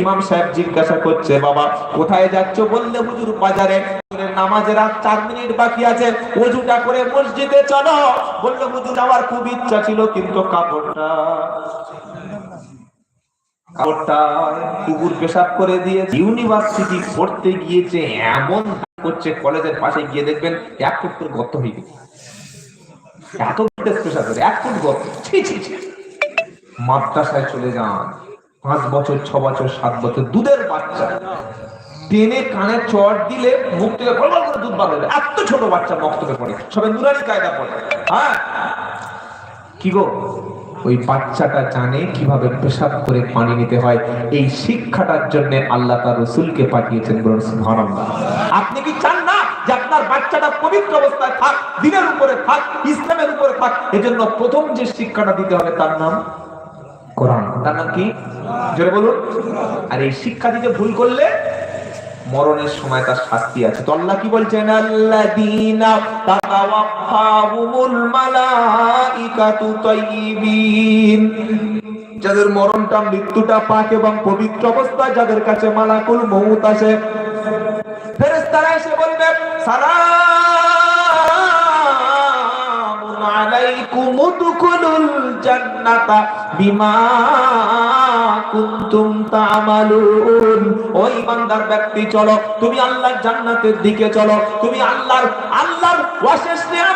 ইমাম সাহেব জিজ্ঞাসা করছে, বাবা, কোথায় যাচ্ছ? বললে, হুজুর বাজারে। নামাজের আর চার মিনিট বাকি আছে। অজুটা করে মসজিদে চলো। বলল, হুজুর আমার খুব ইচ্ছা ছিল, কিন্তু কাপড়টা কাপড়টা কুকুর পেশাব করে দিয়ে ইউনিভার্সিটি পড়তে গিয়েছে, এমন করছে, কলেজের পাশে গিয়ে দেখবেন, এক ফুট করে গর্ত হয়ে গেছে। এত পেশাব করে, এক ফুট গর্ত। মাদ্রাসায় চলে যান। পাঁচ বছর, ছ বছর, সাত বছর, দুধের বাচ্চা। টেনে কানে চট দিলে মুখ থেকে বড় বড় করে দুধ বার হবে এত ছোট বাচ্চা মক্তবে পড়ে। সবাই নুরানি কায়দা পড়ে। হ্যাঁ? কি গো? ওই বাচ্চাটা জানে কীভাবে পেশাব করে পানি নিতে হয়। এই শিক্ষাটার জন্য আল্লাহ তার রসুলকে পাঠিয়েছেন বলুন আপনি কি চান না যে আপনার বাচ্চাটা পবিত্র অবস্থায় থাক, দিনের উপরে থাক, ইসলামের উপরে থাক? এজন্য প্রথম যে শিক্ষাটা দিতে হবে তার নাম কোরআন তার নাম কি? জোরে বলুন। আর এই শিক্ষা দিতে ভুল করলে মরণের সময় তার শাস্তি আছে। তো আল্লাহ কি বলছেন? আল্লাযীনা তাতাওয়াফাহুমুল মালাইকাতু তাইয়িবিন। যাদের মরণটা মৃত্যুটা পাক এবং পবিত্র অবস্থায়, যাদের কাছে মালাকুল মউত আসে ফেরেশতারা এসে বলবে সালামুন আলাইকুম উদখুলুল জান্নাতা বিমা কুনতুম তা'মালুন। ও ইমানদার ব্যক্তি, চলো। তুমি আল্লাহর জান্নাতের দিকে চলো। তুমি আল্লাহর আল্লাহর অশেষ নিয়ামত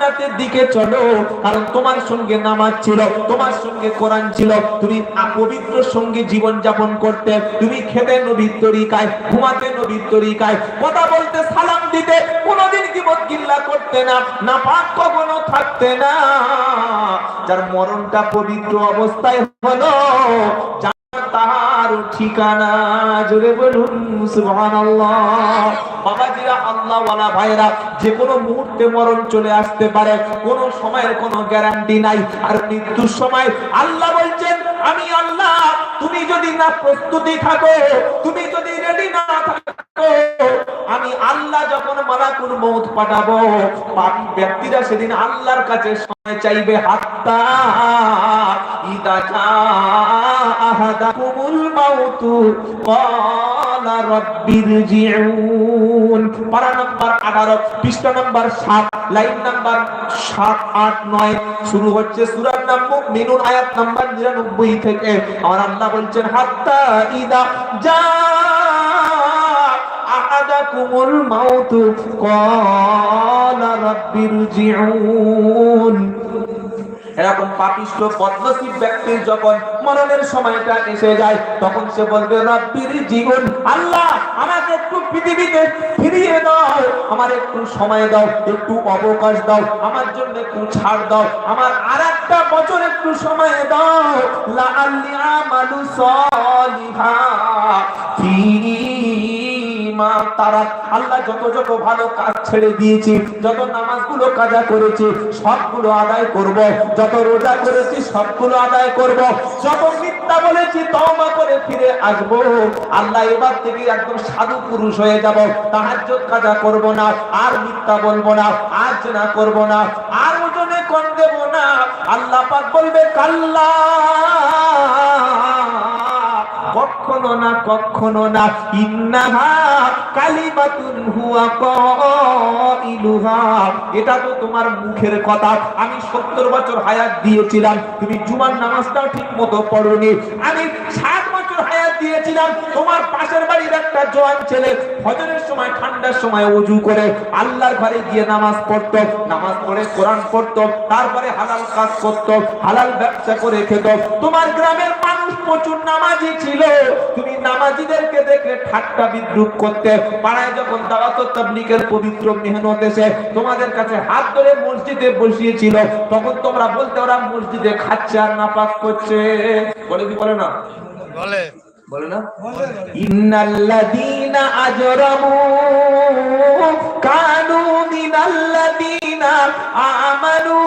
জান্নাতের দিকে চলো, কারণ তোমার সঙ্গে নামাজ ছিল, তোমার সঙ্গে কোরআন ছিল। তুমি পবিত্র সঙ্গে জীবন যাপন করতে, তুমি খেতে নবীর তরিকায়, ঘুমাতে নবীর তরিকায়, কথা বলতে সালাম দিতে, কোনোদিন কি গিল্লা করতে না না পাক কখনো থাকতে না। যার মরণটা পবিত্র অবস্থায় হলো তার ঠিকানা জুড়ে বলুন, সুবহানাল্লাহ। বাবাজিরা আল্লাহ ভাইরা যে কোনো মুহূর্তে মরণ চলে আসতে পারে, কোনো সময়ের কোনো গ্যারান্টি নাই। আর মৃত্যুর সময় আল্লাহ বলছেন, আমি আল্লাহ, তুমি যদি না প্রস্তুতি থাকো, তুমি যদি রেডি না থাকো, আমি আল্লাহ যখন মালাকুল মউত পাঠাবো পাপী ব্যক্তিরা সেদিন আল্লাহর কাছে সময় চাইবে, হাত্তা ইদা আহাদাকুমুল মাউতু, ক্বালা রাব্বিরজিউন পারা নাম্বার 18 পৃষ্ঠা নাম্বার 7 লাইন নাম্বার 7 8 9 শুরু হচ্ছে সূরার নাম মুমিনুন, আয়াত নাম্বার 99 থেকে। আমার আল্লাহ বলছেন, হাত্তা ইদা জা আহাদাকুমুল মাউতু, ক্বালা রাব্বিরজিউন এরকম পাপিষ্ট, বদনসিব ব্যক্তির যখন মরণের সময়টা এসে যায়, তখন সে বলবে, রব্বির জীবন, আল্লাহ আমাকে একটু পৃথিবীতে ফিরিয়ে দাও, আমার একটু সময় দাও, একটু অবকাশ দাও, আমার জন্য একটু ছাড় দাও, আমার আর একটা বছর একটু সময় দাও, লাআল্লি আমালু সলিহা ফিমা তারা আল্লাহ যত যত ভালো কাজ ছেড়ে দিয়েছি, যত নামাজগুলো কাজা করেছি, সবগুলো আদায় করব। যত রোজা করেছি, সবগুলো আদায় করব। যত মিথ্যা বলেছি, তওবা করে ফিরে আসব। আল্লাহ এবার থেকে একদম সাধু পুরুষ হয়ে যাব। তাহাজ্জুদ কাজা করব না, আর মিথ্যা বলব না, আর জেনা করব না, আর ওজনে কম দেব না। আল্লাহ পাক বলবে, কাল্লা। কখনো না কখনো না। ইন্নাহা কালিমাতুন হুয়া কাইলুহা। এটা তো তোমার মুখের কথা। আমি 70 বছর হায়াত দিয়েছিলাম। তুমি জুমার নামাজটাও ঠিক মতো পড়োনি। আমি 60 বছর হায়াত দিয়েছিলাম। তোমার পাশের বাড়ির একটা জোয়ান ছেলে ফজরের সময়, ঠান্ডার সময় ওযু করে আল্লাহর ঘরে গিয়ে নামাজ পড়তো। নামাজ পড়ে কোরআন পড়তো। তারপরে হালাল কাজ করতো, হালাল ব্যবসা করে খেত। তোমার গ্রামের মানুষ প্রচুর নামাজি ছিল। তুমি নামাজিদেরকে দেখলে ঠাট্টা বিদ্রুপ করতে পাড়ায় যখন দাওয়াত তাবলীগের পবিত্র মেহনত এসে তোমাদের কাছে হাত ধরে মসজিদে বসিয়েছিল তখন তোমরা বলতে ওরা মসজিদে খাচ্ছে আর নাপাক করছে। বলে কি বলে না? বলে। বলে না? ইন্নাল্লাযীনা আজরামু কানু মিনাল্লাযীনা আমানু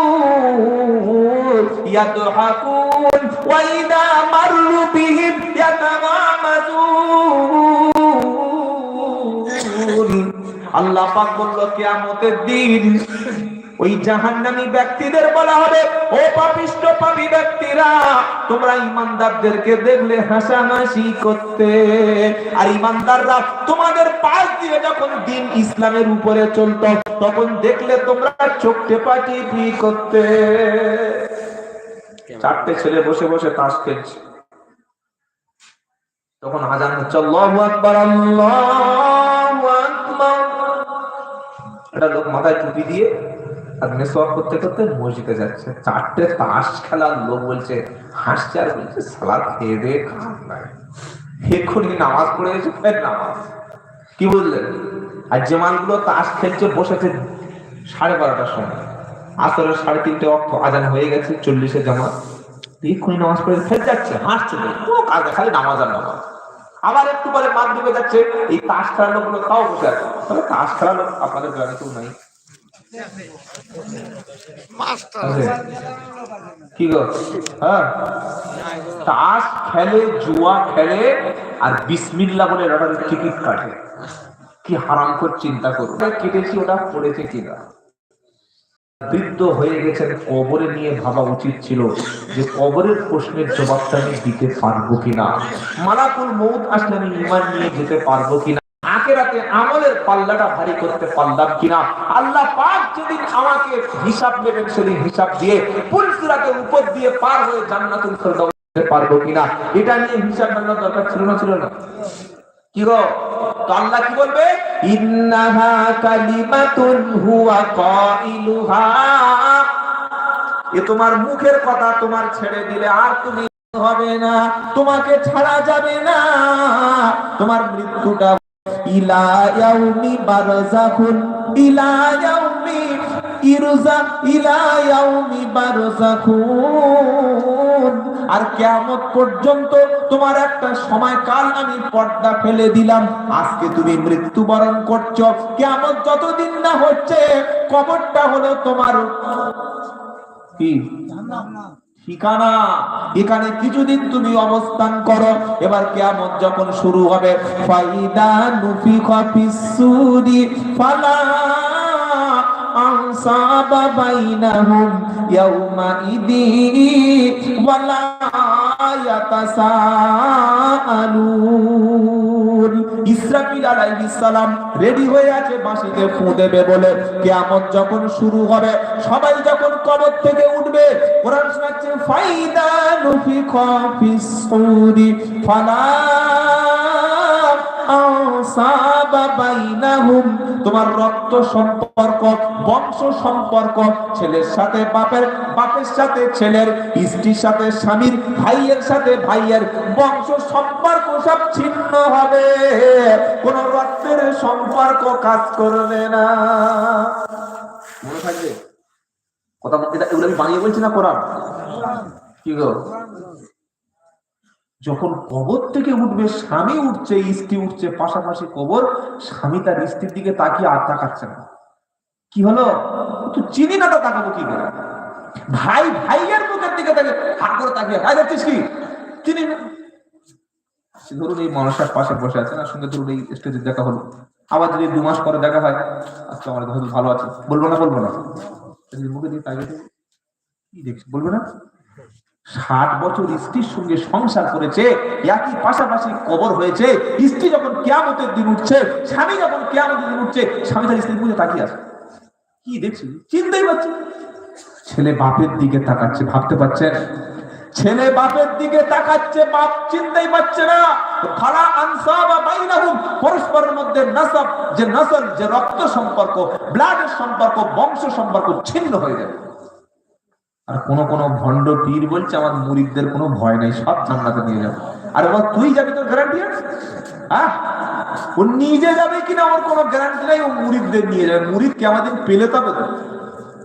ইয়াদহাকুন ইযা মাররু বিহিম ইয়াতাগামাজুন আল্লাহ পাক বলল, কিয়ামতের দিন ওই জাহান্নামী ব্যক্তিদের বলা হবে, ও পাপিষ্ট পাপী ব্যক্তিরা, তোমরা ইমানদারদেরকে দেখলে হাসাহাসি করতে। আর ইমানদাররা তোমাদের পাশ দিয়ে যখন দিন ইসলামের উপরে চলতো, তখন দেখলে তোমরা চোখ টেপাটি করতে। চারটে ছেলে বসে বসে তাস খেলছে। তখন আজান হচ্ছে, আল্লাহু আকবার আল্লাহু আকবার। একটা লোক মাথায় টুপি দিয়ে আর মেসওয়াক করতে করতে মসজিদে যাচ্ছে। চারটে তাস খেলার লোক বলছে, হাসছে আর বলছে সালা খেয়ে দিয়ে এক্ষুনি নামাজ পড়ে গেছে ফের নামাজ। কি বুঝলেন আর যে মালগুলো তাস খেলছে, বসেছে সাড়ে বারোটার সময়। আসরের সাড়ে তিনটে অক্ট আজান হয়ে গেছে চল্লিশে জামাত। এক্ষুনি নামাজ পড়ে ফের যাচ্ছে হাসছে কাজ খালি নামাজ আর নামাজ। আবার একটু পরে মাঠ ডুবে যাচ্ছে এই তাস খেলার লোকগুলো তাও বসে আছে। তবে তাস খেলার লোক আপনাদের গ্রামে কেউ নাই। কি গো? হ্যাঁ। তাস খেলে জুয়া খেলে আর বিসমিল্লা বলে লটারির টিকিট কাটে। কি হারাম করে চিন্তা করো কেটেছি ওটা পড়েছে কিনা? বৃদ্ধ হয়ে গেছেন, কবরে নিয়ে ভাবা উচিত ছিল যে কবরের প্রশ্নের জবাবটা আমি দিতে পারব কিনা। মালাকুল মৌত আসলে আমি ইমান নিয়ে যেতে পারব কিনা? আমলের পাল্লাটা ভারী করতে পারলাম কিনা? আল্লাহ পাক আমাকে হিসাব নেবেন, সেদিন হিসাব দিয়ে উপর দিয়ে পার হয়ে জান্নাতুল পারব কিনা? এটা নিয়ে হিসাব নেওয়ার দরকার ছিল না ছিল না? কি গো? তো আল্লাহ কি বলবে? ইন্নাহা কালিমাতুন হুয়া কাইলুহা। এ তোমার মুখের কথা তোমার ছেড়ে দিলে আর তুমি হবে না। তোমাকে ছাড়া যাবে না। তোমার মৃত্যুটা ইলা ইয়াউমি বারজাখুন ইলা বারজাখুন আর কিয়ামত পর্যন্ত তোমার একটা সময়কাল আমি পর্দা ফেলে দিলাম। আজকে তুমি মৃত্যুবরণ করছ। কিয়ামত যতদিন না হচ্ছে, কবরটা হলো তোমার কি? ঠিকানা। এখানে কিছুদিন তুমি অবস্থান করো। এবার কেয়ামত যখন শুরু হবে, ফাইদা ফিসসুরি ফালা আনসাবা বাইনাহুম ইয়াউমাইদি ওয়ালা ইয়াতাসাআলুন। ইসরাফিল আলাইহিস সালাম রেডি হয়ে আছে, বাঁশিতে ফু দেবে বলে কিয়ামত যখন শুরু হবে, সবাই যখন কবর থেকে উঠবে, কোরআন শোনাচ্ছে, ফাইদা নুফিখা ফিস সূরি, ফালা তোমার রক্ত সম্পর্ক, বংশ সম্পর্ক, ছেলের সাথে বাপের বাপের সাথে ছেলের, স্ত্রীর সাথে স্বামীর, ভাইয়ের সাথে ভাইয়ের, বংশ সম্পর্ক সব ছিন্ন হবে। কোন রক্তের সম্পর্ক কাজ করবে না। মনে থাকবে? এগুলো আমি বানিয়ে বলছি না কোরআন? কি গো? যখন কবর থেকে উঠবে, স্বামী উঠছে, স্ত্রী উঠছে, পাশাপাশি কবর, স্বামী তার স্ত্রীর দিকে তাকিয়ে আর তাকাচ্ছে না। কি হলো? তো চিনি না তো তাকাবো কি করে? ভাই, ভাইয়ের মুখের দিকে তাকে হাত করে তাকিয়ে, ভাই দেখছিস কি? চিনি না। ধরুন এই মানুষটার পাশে বসে আছে না, সঙ্গে ধরুন এই স্টেজে দেখা হলো। আবার যদি দু মাস পরে দেখা হয় আজকে আমার ভালো আছে। বলব না বলব না। মুখে দিয়ে তাকিয়ে কি দেখছি? বলবে না? ষাট বছর স্ত্রীর সঙ্গে সংসার করেছে, একই পাশাপাশি কবর হয়েছে। স্ত্রী যখন কেয়ামতের দিন উঠছে, স্বামী যখন কেয়ামতের দিন উঠছে, স্বামী তার স্ত্রী বুঝে তাকিয়ে আছে। কি দেখছি? চিনতেই পারছি না। ছেলে বাপের দিকে তাকাচ্ছে, ভাবতে পারছেন ছেলে বাপের দিকে তাকাচ্ছে, বাপ চিনতেই পারছে না। ফালা আনসাবা বাইনাহুম, পরস্পরের মধ্যে নাসাব, যে নাসল, যে রক্ত সম্পর্ক ব্লাডের সম্পর্ক, বংশ সম্পর্ক ছিন্ন হয়ে যাবে আর কোন কোন ভণ্ড পীর বলছে, আমার মুরিদদের কোনো ভয় নাই, সব জান্নাতে নিয়ে যাবে। আর এবার তুই যাবি তোর গ্যারান্টি আছে? ও নিজে যাবে কিনা আমার কোনো গ্যারান্টি নাই, ও মুরিদদের নিয়ে যাবে। মুরিদ কে আমাদের পেলে তবে তো।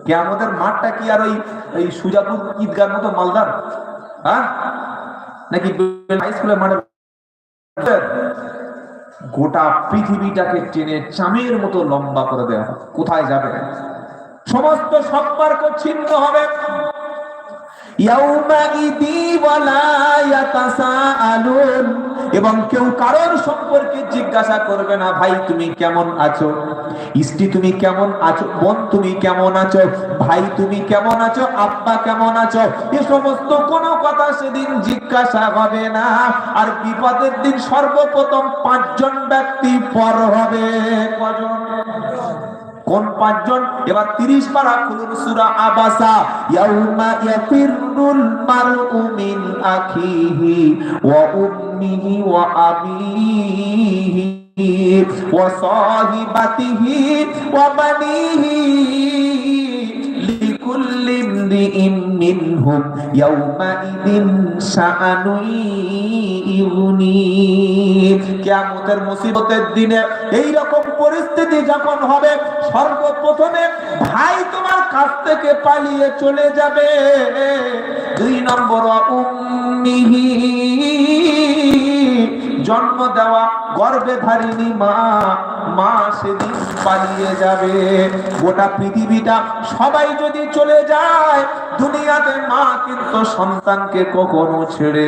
কে আমাদের মাঠটা কি আর ওই ওই সুজাপুর ঈদগার মতো মালদার? হ্যাঁ নাকি হাই স্কুলের মাঠে গোটা পৃথিবীটাকে টেনে চামের মতো লম্বা করে দেওয়া কোথায় যাবে? সমস্ত সম্পর্ক ছিন্ন হবে। এবং কেউ কারোর সম্পর্কে জিজ্ঞাসা করবে না, ভাই, তুমি কেমন আছো? স্ত্রী, তুমি কেমন আছো? বোন, তুমি কেমন আছো? ভাই, তুমি কেমন আছো? আব্বা কেমন আছো? এ সমস্ত কোনো কথা সেদিন জিজ্ঞাসা হবে না। আর বিপদের দিন সর্বপ্রথম পাঁচজন ব্যক্তি পর হবে। কজন? কোন পাঁচজন? এবার 30 পারা খুলুন সূরা আবাসা। ইয়াউমা ইয়াফিরুল মারউ মিন আখিহি ওয়া উম্মিহি ওয়া আবিহি ইয়াউমাইদিন শাআনুন ইউনি কিয়ামতের মুসিবতের দিনে এই রকম পরিস্থিতি যখন হবে, সর্বপ্রথমে ভাই তোমার কাছ থেকে পালিয়ে চলে যাবে। দুই নম্বর, উম্মিহি, জন্ম দেওয়া গর্ভে ভারিনি মা মা সেদিন পালিয়ে যাবে। গোটা পৃথিবীটা সবাই যদি চলে যায়, দুনিয়াতে মা কিন্তু সন্তানকে কখনো ছেড়ে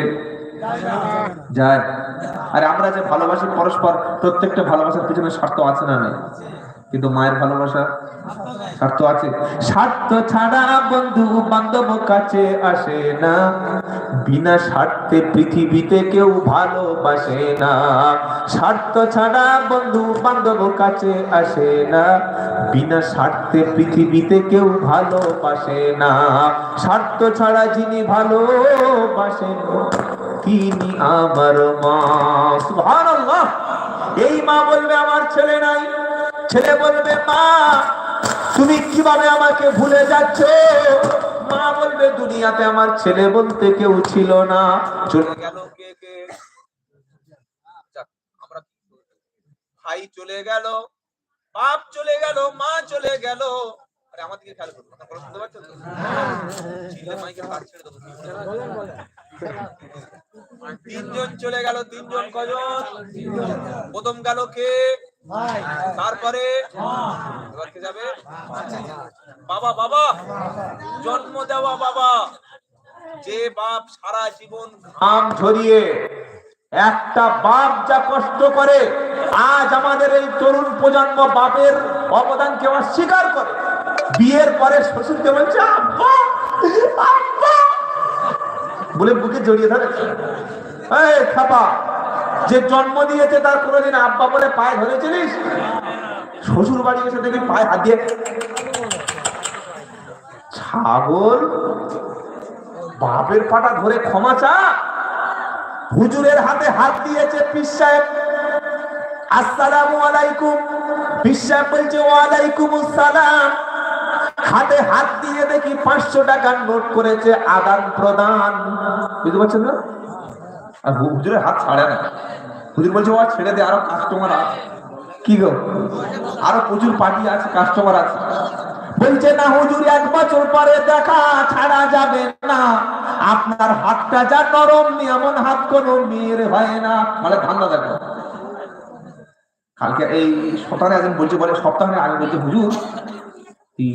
যায়। আর আমরা যে ভালোবাসি পরস্পর, প্রত্যেকটা ভালোবাসার পিছনে স্বার্থ আছে না নেই? কিন্তু মায়ের ভালোবাসা স্বার্থ আছে? স্বার্থ ছাড়া বন্ধু বান্ধব কাছে আসে না। বিনা স্বার্থে পৃথিবীতে কেউ ভালোবাসে না। স্বার্থ ছাড়া বন্ধু বান্ধব কাছে আসে না। বিনা স্বার্থে পৃথিবীতে কেউ ভালোবাসে না। স্বার্থ ছাড়া যিনি ভালোবাসেন, তিনি আমার মা। সুবহানাল্লাহ। এই মা বলবে, আমার ছেলে নাই। ছেলে বলবে মা তুমি কীভাবে আমাকে ভুলে যাচ্ছ? মা বলবে দুনিয়াতে আমার ছেলে বলতে কেউ ছিল না। চলে গেল কে কে? আমরা ভাই চলে গেল বাপ চলে গেল মা চলে গেল। আরে আমাদেরকে খেয়াল আপনারা শুনতে পাচ্ছেন তো? চিল্লে মাইকে কাজ ছেড়ে দেবো তিনজন চলে গেল, তিনজন কজন? প্রথম গেল কে? তারপরে? যাবে? বাবা বাবা! জন্ম দেওয়া বাবা! যে বাপ সারা জীবন ঘাম ঝরিয়ে একটা বাপ যা কষ্ট করে, আজ আমাদের এই তরুণ প্রজন্ম বাপের অবদানকে অস্বীকার করে। বিয়ের পরে শ্বশুরকে বলছে, আব্বা আব্বা! বলে বুকে জড়িয়ে ধরে। খাপা, যে জন্ম দিয়েছে তার কোনোদিন আব্বা বলে পায়ে ধরেছিলিস? শ্বশুর বাড়ি এসে দেখি পায়ে হাত দিয়ে, ছাগল, বাপের পাটা ধরে ক্ষমা চা। হুজুরের হাতে হাত দিয়েছে পিস সাহেব। আসসালামু আলাইকুম। পিস সাহেব বলছে ওয়ালাইকুম আসসালাম হাতে হাত দিয়ে দেখি পাঁচশো টাকার নোট করেছে আদান প্রদান। বুঝতে পারছেন না? আর হুজুরের হাত ছাড়ে না। হুজুর বলছে, ও ছেড়ে দে, আরও কাস্টমার আছে। কি গো? আরও প্রচুর পার্টি আছে কাস্টমার আছে। বলছে, না, হুজুর, এক বছর পরে দেখা, ছাড়া যাবে না। আপনার হাতটা যা নরম, এমন হাত কোনো মেয়ের হয় না। মানে ধান্দা দেখো। কালকে এই সপ্তাহে একদিন বলছে, বলে, সপ্তাহে আগে বলছে, হুজুর এই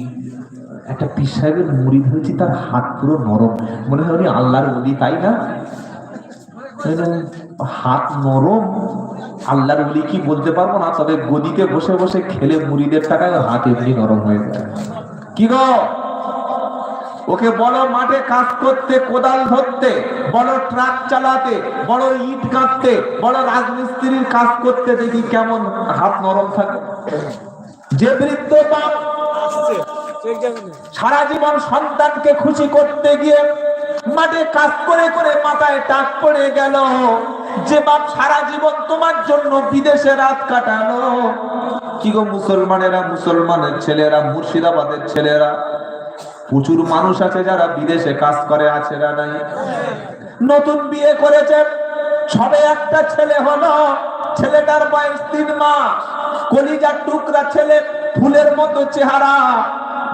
একটা পীর সাহেবের মুড়ি ধরেছি, তার হাত পুরো নরম। মনে হয় উনি আল্লাহর বলি তাই না? হাত নরম, আল্লাহর বলি কি বলতে পারব না, তবে গদিতে বসে বসে খেলে মুড়িদের টাকায় হাত এমনি নরম হয়ে যায়। কি গো? ওকে বলো মাঠে কাজ করতে, কোদাল ধরতে, বলো ট্রাক চালাতে বড় ইট কাটতে বড় রাজমিস্ত্রির কাজ করতে দেখি কেমন হাত নরম থাকে। যে বৃদ্ধ বাপ সারা জীবন সন্তানকে খুশি করতে গিয়ে মাঠে কাজ করে করে মাথায় টাক পড়ে গেল। যে বাপ সারা জীবন তোমার জন্য বিদেশে রাত কাটালো। কি গো মুসলমানেরা, মুসলমানের ছেলেরা, মুর্শিদাবাদের ছেলেরা? প্রচুর মানুষ আছে যারা বিদেশে কাজ করে, আছে না নাই? নতুন বিয়ে করেছেন সবে একটা ছেলে হলো। ছেলেটার বয়স তিন মাস। কলিজার টুকরা ছেলে, ফুলের মতো চেহারা।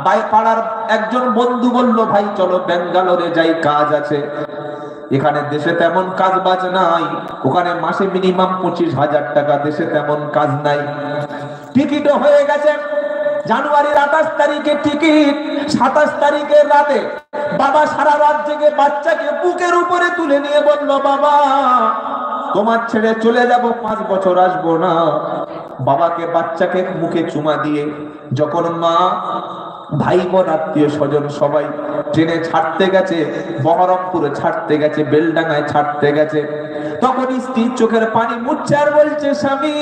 বাই পাড়ার একজন বন্ধু বলল, ভাই, চলো ব্যাঙ্গালোরে যাই, কাজ আছে। এখানে দেশে তেমন কাজ বাজ নাই। ওখানে মাসে মিনিমাম পঁচিশ হাজার টাকা, দেশে তেমন কাজ নাই। টিকিটও হয়ে গেছে। জানুয়ারির আঠাশ তারিখে টিকিট সাতাশ তারিখের রাতে বাবা সারা রাত জেগে বাচ্চাকে বুকের উপরে তুলে নিয়ে বলল, বাবা, তোমার ছেড়ে চলে যাব, পাঁচ বছর আসব না। বাবাকে, বাচ্চাকে মুখে চুমা দিয়ে যখন মা ভাই বোন আত্মীয় স্বজন সবাই ট্রেনে ছাড়তে গেছে, বহরমপুরে ছাড়তে গেছে, বেলডাঙ্গায় ছাড়তে গেছে তখন স্ত্রীর চোখের পানি মুচ্ছে আর বলছে, স্বামী,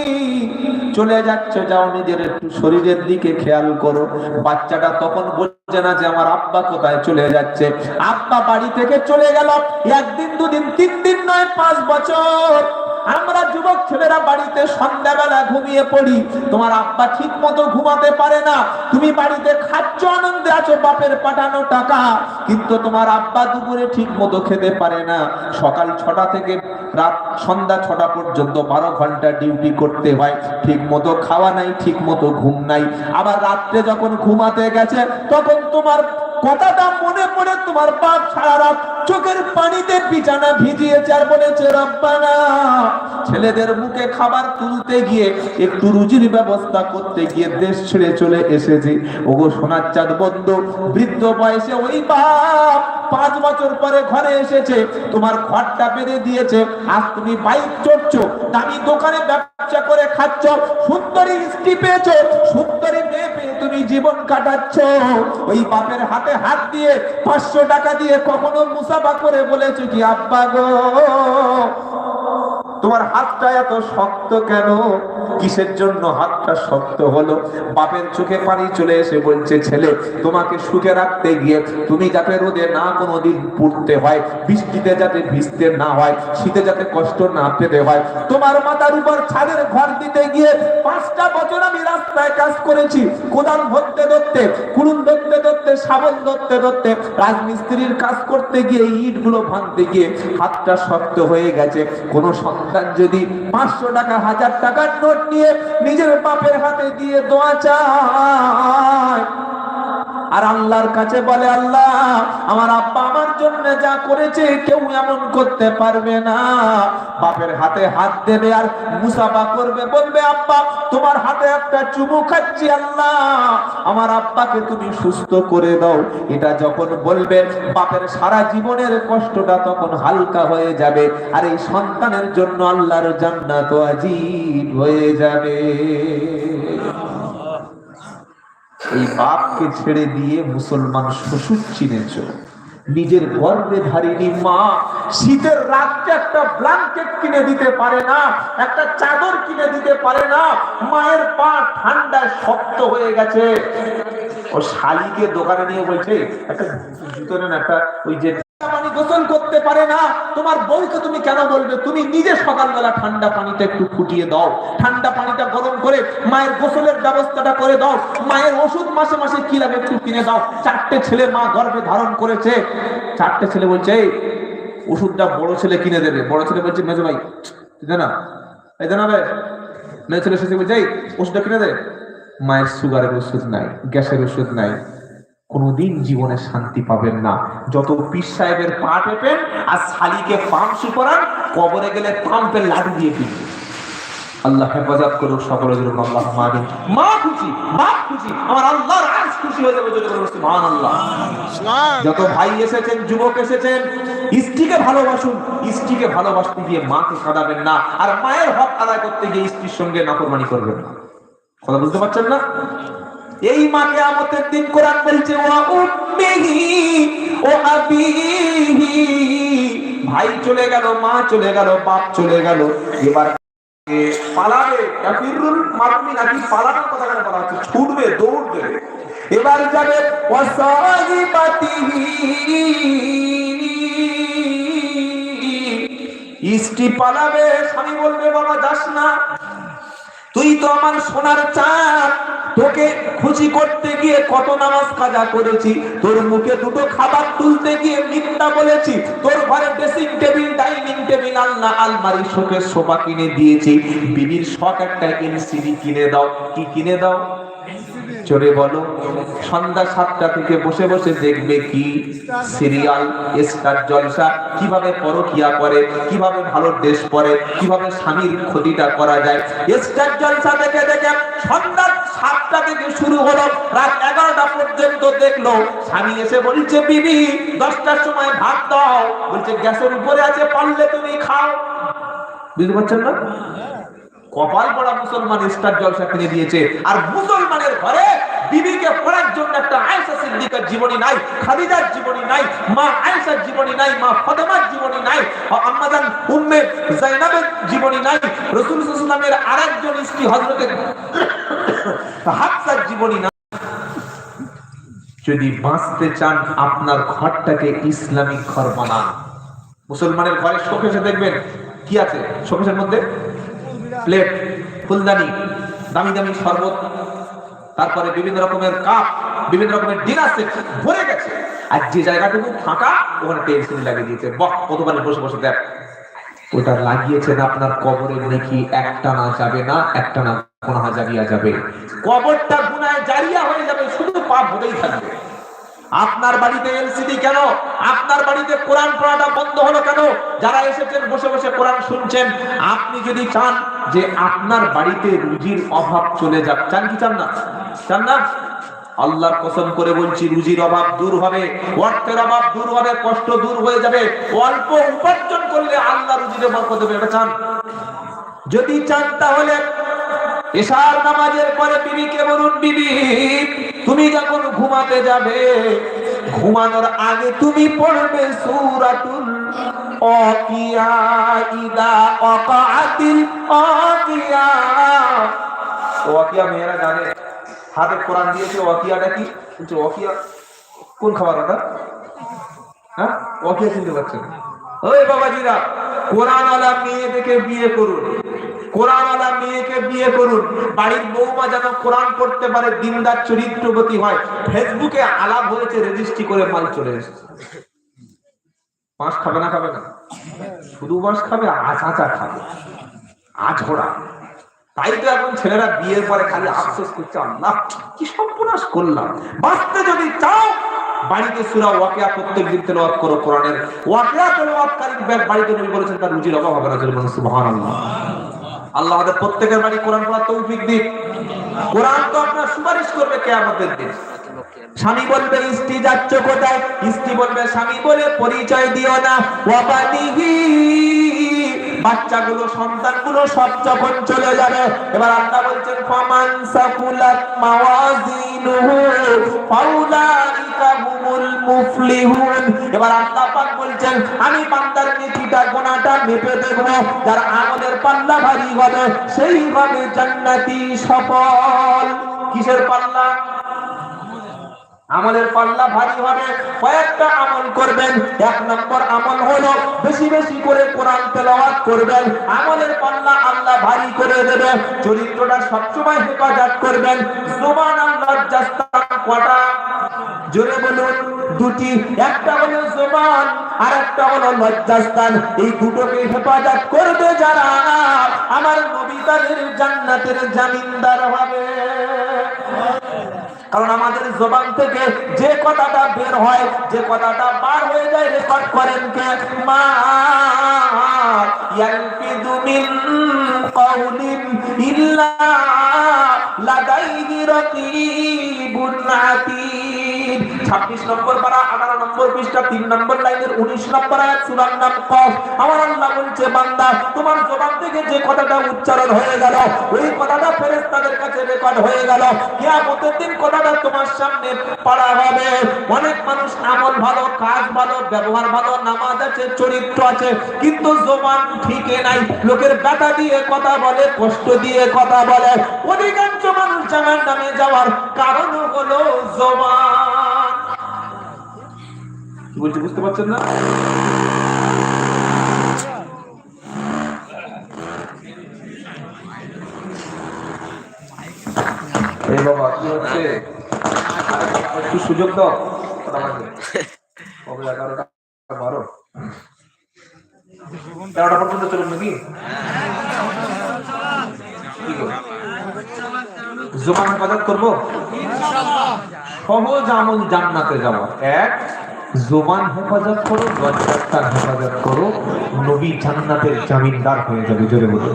চলে যাচ্ছ, যাও নিজের একটু শরীরের দিকে খেয়াল করো। বাচ্চাটা তখন বলছে না যে, আমার আব্বা কোথায় চলে যাচ্ছে? আব্বা বাড়ি থেকে চলে গেল। একদিন, দুদিন, তিন দিন নয়, পাঁচ বছর। আমরা যুবক ছেলেরা বাড়িতে সন্ধ্যাবেলা ঘুমিয়ে পড়ি। তোমার আব্বা ঠিক মতো ঘুমাতে পারে না। তুমি বাড়িতে খাচ্ছ, আনন্দে আছো, বাপের পাঠানো টাকা। কিন্তু তোমার আব্বা দুপুরে ঠিক মতো খেতে পারে না। সকাল ছটা থেকে রাত সন্ধ্যা ছটা পর্যন্ত বারো ঘণ্টা ডিউটি করতে হয়। ঠিক মতো খাওয়া নাই ঠিক মতো ঘুম নাই। আবার রাত্রে যখন ঘুমাতে গেছে, তখন তোমার কথাটা মনে পড়ে, তোমার বাপ সারা রাত চোখের পানিতে বিছানা ভিজিয়েছে আর বলেছে, রব্বানা, ছেলেদের মুখে খাবার তুলতে গিয়ে একটু রুজির ব্যবস্থা করতে গিয়ে দেশ ছেড়ে চলে এসেছি। ওগো সোনার চাঁদ বন্ধ, বৃদ্ধ বয়সে ওই বাপ পাঁচ বছর পরে ঘরে এসেছে। তোমার ঘরটা বেঁধে দিয়েছে। আজ তুমি বাইক চড়ছো, দামি দোকানে ব্যবসা করে খাচ্ছ, সুন্দরী স্ত্রী পেয়েছ, সুন্দরী মেয়ে পেয়ে তুমি জীবন কাটাচ্ছ। ওই বাপের হাতে হাত দিয়ে পাঁচশো টাকা দিয়ে কখনো মুসাফা করে বলেছ কি আব্বা গো তোমার হাতটা এত শক্ত কেন? কিসের জন্য হাতটা শক্ত হলো? বাপের চোখে পানি চলে এসে বলছে, ছেলে, তোমাকে সুখে রাখতে গিয়ে তুমি যাতে রোদে না কোনোদিন পুড়তে হয়, বৃষ্টিতে যাতে ভিজতে না হয়, শীতে যাতে কষ্ট না পেতে হয়, তোমার মাথার উপর ছাদের ঘর দিতে গিয়ে পাঁচটা বছর আমি রাস্তায় কাজ করেছি। কোদাল ধরতে ধরতে কুড়ুন ধরতে ধরতে শাবল ধরতে ধরতে, রাজমিস্ত্রির কাজ করতে গিয়ে ইটগুলো ভাঙতে গিয়ে হাতটা শক্ত হয়ে গেছে। কোনো সন্তান যদি পাঁচশো টাকা, হাজার টাকার নোট নিয়ে নিজের বাপের হাতে দিয়ে দোয়া চায় আর আল্লাহর কাছে বলে, আল্লাহ, আমার আব্বা আমার জন্য যা করেছে কেউ এমন করতে পারবে না। বাপের হাতে হাত দেবে আর মুসাফা করবে, বলবে, আব্বা, তোমার হাতে একটা চুমু খাচ্ছি, আল্লাহ। আমার আব্বাকে তুমি সুস্থ করে দাও। এটা যখন বলবে, বাপের সারা জীবনের কষ্টটা তখন হালকা হয়ে যাবে আর এই সন্তানের জন্য আল্লাহর জান্নাত আজিব হয়ে যাবে। এই বাপকে ছেড়ে দিয়ে মুসলমান শ্বশুর চিনেছ। নিজের গর্বে ধারিনী মা। শীতের রাতটা একটা ব্ল্যাঙ্কেট কিনে দিতে পারে না, একটা চাদর কিনে দিতে পারে না। মায়ের পা ঠান্ডায় শক্ত হয়ে গেছে। ও শালিকে দোকানে নিয়ে বলছে, একটা জুতো নেন, একটা ওই যে পানি গোসল করতে পারে না, তোমার বউকে তুমি কেন বলবে? তুমি নিজে সকালবেলা ঠান্ডা পানিটা একটু ফুটিয়ে দাও। ঠান্ডা পানিটা গরম করে মায়ের গোসলের ব্যবস্থাটা করে দাও। মায়ের ওষুধ মাসে মাসে কি লাগে একটু কিনে দাও। চারটে ছেলে মা গর্ভে ধারণ করেছে। চারটে ছেলে বলছে, এই, ওষুধটা বড় ছেলে কিনে দেবে। বড় ছেলে বলছে, মেজো ভাই তুই না। এই ভাই মেয়ে ছেলে শেষে বলছে ওষুধটা কিনে দে। মায়ের সুগারের ওষুধ নাই, গ্যাসের ওষুধ নাই। কোনোদিন জীবনে শান্তি পাবেন না। যত পীর সাহেবের পা টেপেন আর শালিকে পাম্পসু করান কবরে গেলে পাম্পের লাঠি দিয়ে পিটবে আল্লাহ হেফাজত করুক সকলে যেরকম আল্লাহ মানি মা খুশি বাপ খুশি আমার আল্লাহর আজ খুশি হয়ে যাবে যদি বলছি মান আল্লাহ যত ভাই এসেছেন যুবক এসেছেন স্ত্রীকে ভালোবাসুন স্ত্রীকে ভালোবাসতে গিয়ে মাকে কাঁদাবেন না আর মায়ের হক আদায় করতে গিয়ে স্ত্রীর সঙ্গে নাফরমানি করবেন না। কথা বুঝতে পারছেন না? এই মাকে আমতের দিন কোরআন বলছে ও উম্মিহি ও আবিহি। ভাই চলে গেল, মা চলে গেল, বাপ চলে গেল। এবার পালাবে, কাফিরুল মারমি নাকি পালানোর কথা কেন বলা হচ্ছে? ছুটবে, দৌড়বে। এবার যাবে ওয়াসাহিবাতিহি পালাবে, স্বামী বলবে, বাবা, যাস না। তুই তো আমার সোনার চাঁদ। তোকে খুশি করতে গিয়ে কত নামাজ কাজা করেছি। তোর মুখে দুটো খাবার তুলতে গিয়ে মিথ্যা বলেছি। তোর ঘরে ড্রেসিং টেবিল ডাইনিং টেবিল আলনা, আলমারি, শোকের সোফা কিনে দিয়েছি। বিবির শখ একটা এনসিডি কিনে দাও। কি কিনে দাও? চলে বলো। সন্ধ্যা সাতটা থেকে বসে বসে দেখবে কি? সিরিয়াল, স্টার জলসা, কীভাবে পরকিয়া করে, কীভাবে ভালো ড্রেস পরে, কীভাবে স্বামীর ক্ষতিটা করা যায়। স্টার জলসা দেখে দেখে সন্ধ্যা সাতটা থেকে শুরু হলো, রাত এগারোটা পর্যন্ত দেখল। স্বামী এসে বলছে, বিবি, দশটার সময় ভাত দাও। বলছে, গ্যাসের উপরে আছে, পারলে তুমি খাও। বুঝতে পারছেন না? কপাল পড়া মুসলমান স্টার জলসা কিনে দিয়েছে। আর মুসলমানের ঘরে বিবিকে পড়ার জন্য একটা আয়েশা সিদ্দিকার জীবনী নাই খাদিজার জীবনী নাই, মা আয়েশার জীবনী নাই, মা ফাতেমার জীবনী নাই আম্মাজান উম্মে জাইনাবের জীবনী নাই, রাসূল সাল্লাল্লাহু ওয়াসাল্লামের আরেকজন স্ত্রী হযরতে হাফসার জীবনী নাই। যদি বাঁচতে চান আপনার ঘরটাকে ইসলামিক ঘর বানান। মুসলমানের ঘরে শোকেশে দেখবেন, কি আছে শোকেশের মধ্যে? প্লেট, ফুলদানি দামি দামি শরবত, তারপরে বিভিন্ন রকমের কাপ, বিভিন্ন রকমের ডিনার সেট ভরে গেছে। আর যে জায়গাটুকু ফাঁকা, ওখানে টেনশন লাগিয়ে দিয়েছে। বাহ কতবারে বসে বসে দেখ। ওটা লাগিয়েছেন আপনার কবরের নাকি একটা না যাবে না একটা না কোনা জারিয়া যাবে। কবরটা গুনায় জারিয়া হয়ে যাবে, শুধু পাপ হতেই থাকবে। আপনার বাড়িতে এলসিডি কেন? আপনার বাড়িতে কোরআন পড়াটা বন্ধ হলো কেন? যারা এসেছেন, বসে বসে কোরআন শুনছেন, আপনি যদি চান যে আপনার বাড়িতে রুজির অভাব চলে যাক, চান কি চান না? চান না? আল্লাহর কসম করে বলছি, রুজির অভাব দূর হবে, অর্থের অভাব দূর হবে, কষ্ট দূর হয়ে যাবে, অল্প উপার্জন করলে আল্লাহ রুজিরে বরকত দেবে, এটা চান। যদি চান তাহলে এশার নামাজের পরে বিবিকে বলুন, বিবি ঘুমাতে যাবে। ঘুমানোর আগে তুমি পড়বে সূরাতুল অকিয়া, ইদা অকাআতিল অকিয়া। ওয়াকিয়া মেয়েরা জানে, হাতে কোরআন দিয়েছে ওয়াকিয়াটা কি? বলছে ওয়াকিয়া কোন খাবার ওটা? হ্যাঁ ওয়াকিয়া চিনতে পারছেন ওই বাবাজিরা, কোরআন আলা মেয়ে দেখে বিয়ে করুন। কোরআন আলা মেয়েকে বিয়ে করুন। বাড়ির বৌমা যেন কোরআন পড়তে পারে, দিনদার চরিত্রবতী হয়। ফেসবুকে আলাপ হয়েছে, রেজিস্ট্রি করে মাল চলে এসেছে। মাছ খাবে না খাবে না? শুধু মাছ খাবে, আজ আচা খাবে। আঝোড়া তাই তো এখন ছেলেরা বিয়ের পরে খালি আফসোস করছে, আল্লাহ, কি সর্বনাশ করলাম। বাঁচতে যদি চাও, বাড়িতে সুরা ওয়াকিয়া প্রত্যেক দিন তেলাওয়াত করো কোরআনের। ওয়াকিয়া তেলাওয়াতকারী বাড়িতে নবী বলেছেন, তার রুজির অভাব হবে না সুবহানাল্লাহ। আল্লাহ আমাদের প্রত্যেকের বাড়ি কোরআন পড়া তৌফিক দিন কোরআন তো আপনার সুপারিশ করবে কেয়ামতের দিন। স্বামী বলবে, স্ত্রী যাচ্ছ কোথায়? স্ত্রী বলবে, স্বামী বলে পরিচয় দিও না। ওয়াবাদিহি বাচ্চাগুলো, সন্তানগুলো সব যখন চলে যাবে, এবার আল্লাহ বলছেন, ফামান সাকুলাত হুমুল মুফলিহুন এবার আল্লাহ বলছেন, আমি বান্দার নেকিটা গোনাটা মেপে দেখব, যার আমলের পাল্লা ভারী হবে সেই হবে জান্নাতি সফল। কিসের পাল্লা? আমলের পাল্লা ভারী হবে, কয়েকটা আমল করবেন। এক নম্বর আমল হলো বেশি বেশি করে কোরআন তেলাওয়াত করবেন। আমাদের পাল্লা আল্লাহ ভারী করে দেবে চরিত্রটা সবসময় হেফাজত করবেন। জোবান আল্লাহ জাস্তান কটা? জোরে বলুন, দুটি। একটা হলো জোবান আর একটা হলো লজ্জাস্তান এই দুটোকে হেফাজত করবে যারা? আমার নবী তাদের জান্নাতের জামিনদার হবে। কারণ আমাদের জবান থেকে যে কথাটা বের হয়, যে কথাটা বার হয়ে যায় রেকর্ড করেন কে? মা ইয়ালফিদু মিন আতীদ 26 নম্বর পারা 18 নম্বর পৃষ্ঠা 3 নম্বর লাইনের 19 নম্বর আয়াত সূরার নাম কফ। আমার আল্লাহ বলছে, বান্দা, তোমার থেকে যে কথাটা উচ্চারণ হয়ে গেল, ওই কথাটা কাছে রেকর্ড হয়ে গেল। দিন কথাটা তোমার সামনে হবে। অনেক মানুষ আমল ভালো, কাজ ভালো, ব্যবহার ভালো, নামাজ আছে, চরিত্র আছে, কিন্তু জবান ঠিকই নাই। লোকের গাটা দিয়ে কথা বলে, কষ্ট দিয়ে কথা বলে। অধিকাংশ মানুষ জানার নামে যাওয়ার কারণ হলো জবান। বলছি বুঝতে পারছেন না? বাবা, কি হচ্ছে? সুযোগ দাও। এগারোটা বারো। তেরোটা চলুন করব? সহজ আমল জান্নাতে যাওয়া এক জোবান হেফাজত করো লজ্জাস্থান হেফাজত করো, নবী জান্নাতের জামিনদার হয়ে যাবে, জোরে বলো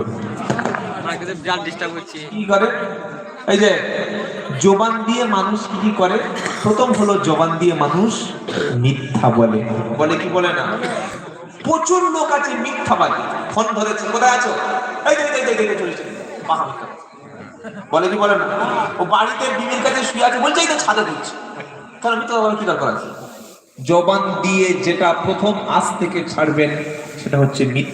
কি করে? এই যে, জোবান দিয়ে মানুষ কি কি করে? প্রথম হলো জোবান দিয়ে মানুষ মিথ্যা বলে। বলে কি বলে না? প্রচুর লোক আছে মিথ্যা মিথ্যাবাদী। ফোন ধরেছে, কোথায় আছো? এই যে চলছে বলে কি বলে না? ও বাড়িতে বিবির কাছে শুয়ে আছে, বলছে, এই তো ছাদে দিচ্ছে তাহলে মিথ্যা কি দরকার আছে? জবান দিয়ে যেটা প্রথম আজ থেকে ছাড়বেন সেটা হচ্ছে মিথ্যা।